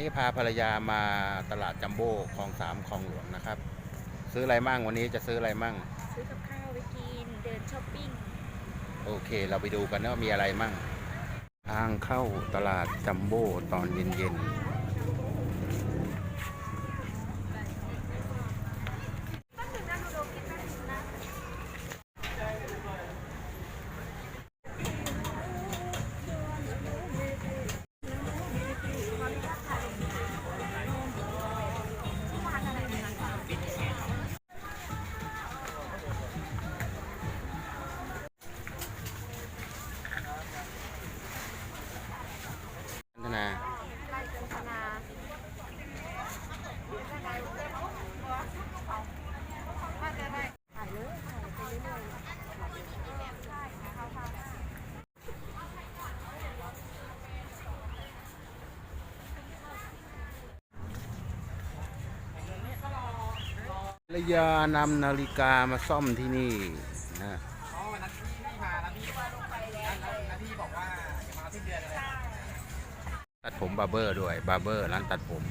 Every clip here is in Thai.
นี่พาภรรยามาตลาดจัมโบ้คลองสามคลองหลวงนะครับ ซื้ออะไรมั่งวันนี้จะซื้ออะไรมั่ง ซื้อกับข้าวไปกิน เดินช้อปปิ้ง โอเค เราไปดูกันนะว่ามีอะไรมั่ง ทางเข้าตลาดจัมโบ้ตอนเย็นๆ ภรรยานำนาฬิกามาซ่อมที่นี่นะอ๋อวันนั้นพี่พี่มาแล้วพี่แล้วแล้วพี่บอกว่าจะมาสิ้นเดือนเลยตัดผมบาร์เบอร์ด้วยบาร์เบอร์ร้านตัดผม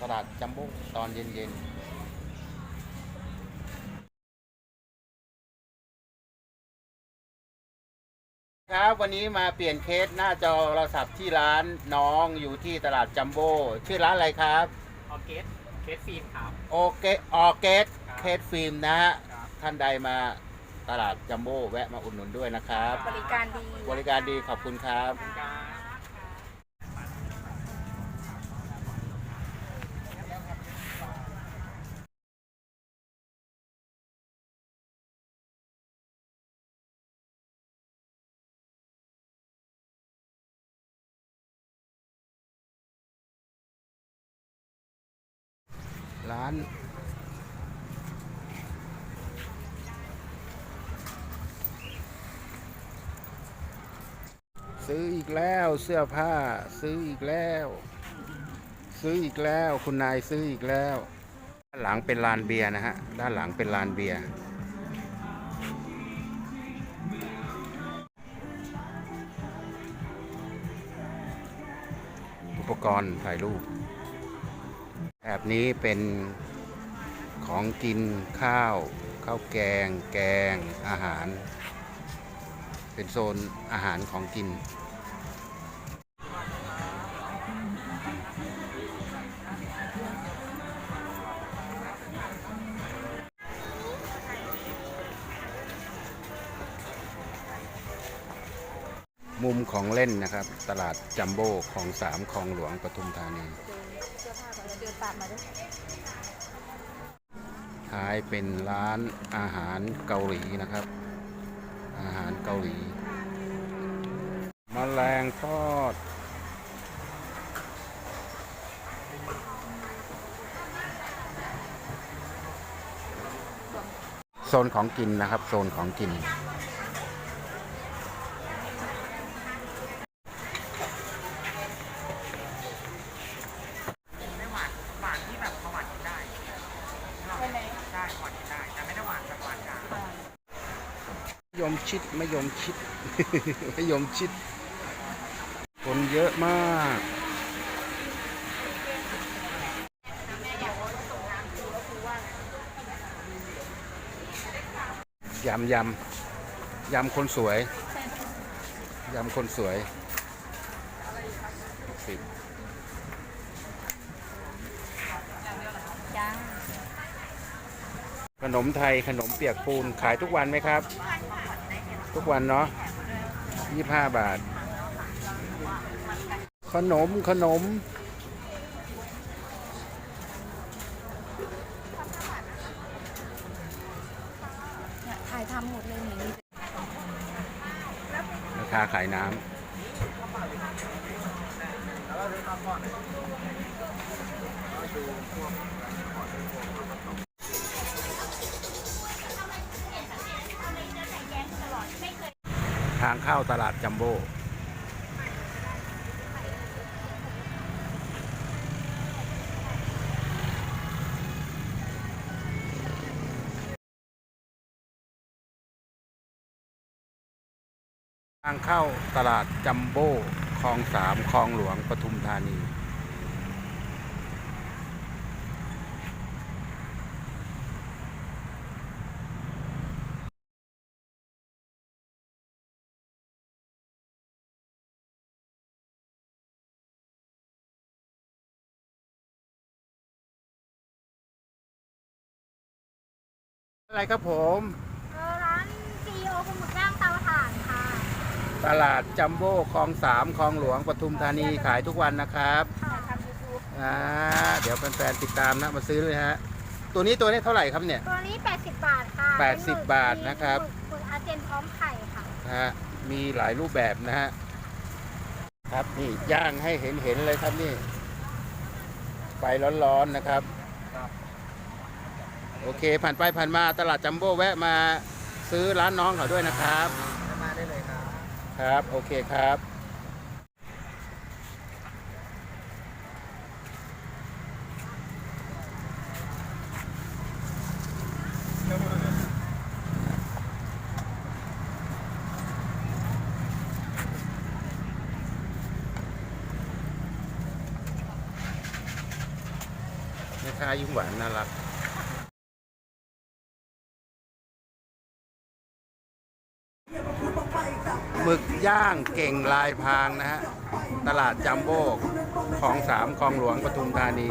ตลาดจัมโบ้ตอนเย็นๆ วันนี้มาเปลี่ยนเคสหน้าจอโทรศัพท์ที่ร้านน้องอยู่ที่ตลาดจัมโบ้ชื่อร้านอะไรครับออเกสเคสฟิล์มครับ โอเคออเกสครับเคสฟิล์มนะฮะครับ ท่านใดมาตลาดจัมโบ้แวะมาอุดหนุนด้วยนะครับๆบริการดี บริการดีขอบคุณครับการ ร้านซื้ออีกแล้วเสื้อผ้า ซื้ออีกแล้ว ซื้ออีกแล้วคุณนายซื้ออีกแล้ว ด้านหลังเป็นลานเบียร์นะฮะ ด้านหลังเป็นลานเบียร์อุปกรณ์ถ่ายรูป แถบนี้เป็นของกินข้าว ข้าวแกง แกงอาหาร เป็นโซนอาหารของกิน มุมของเล่นนะครับ ตลาดจัมโบ้ของสามคลองหลวงปทุมธานี เดินเสื้อผ้ากมาด้วยท้ายเป็นร้านอาหารเกาหลีนะครับ อาหารเกาหลีมแมลงทอด โซนของกินนะครับ โซนของกิน ไม่หวานหวานที่แบบพอหวานกินได้ ใช่ไหม ได้หวานกินได้ แต่ไม่ได้หวานแบบหวานกลาง มะ ยมชิดมะยมชิดมะยมชิด คนเยอะมาก ยำยำยำคนสวย ยำคนสวยสิบจ้าขนมไทยขนมเปียกปูนขายทุกวันไหมครับ ทุกวันเนาะยี่ห้าบาท ขนมขนม เนี่ยถ่ายทำหมดเลยนี่ราคาขายน้ำ ทางเข้าตลาดจัมโบ้ทางเข้าตลาดจัมโบ้คลองสามคลองหลวงปทุมธานี อะไรครับผมเออร้านซีโอปลาหมึกย่างเตาถ่านค่ะ ตลาดจัมโบ้คลองสามคลองหลวงปทุมธานีขายทุกวันนะครับค่ะทำยูทูบอ่าเดี๋ยวแฟนๆติดตามนะมาซื้อด้วยฮะตัวนี้ตัวนี้เท่าไหร่ครับเนี่ย ตัวนี้ 80 บาทค่ะ80บาทนะครับหมึกหมึกอาเจนพร้อมไข่ค่ะนะฮะมีหลายรูปแบบนะฮะครับนี่ย่างให้เห็นเห็นๆเลยครับนี่ไฟร้อนๆนะครับ โอเค ผ่านไปผ่านมาตลาดจัมโบ้แวะมาซื้อร้านน้องเขาด้วยนะครับ มาได้เลยครับ ครับ โอเคครับแม่ค้ายิ้มหวานน่ารัก หมึกย่างเก่งลายพรางนะฮะ ตลาดจัมโบ้ของสามคลองหลวงปทุมธานี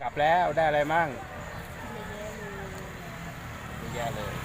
กลับแล้วได้อะไรมั่งเยอะแยะเลย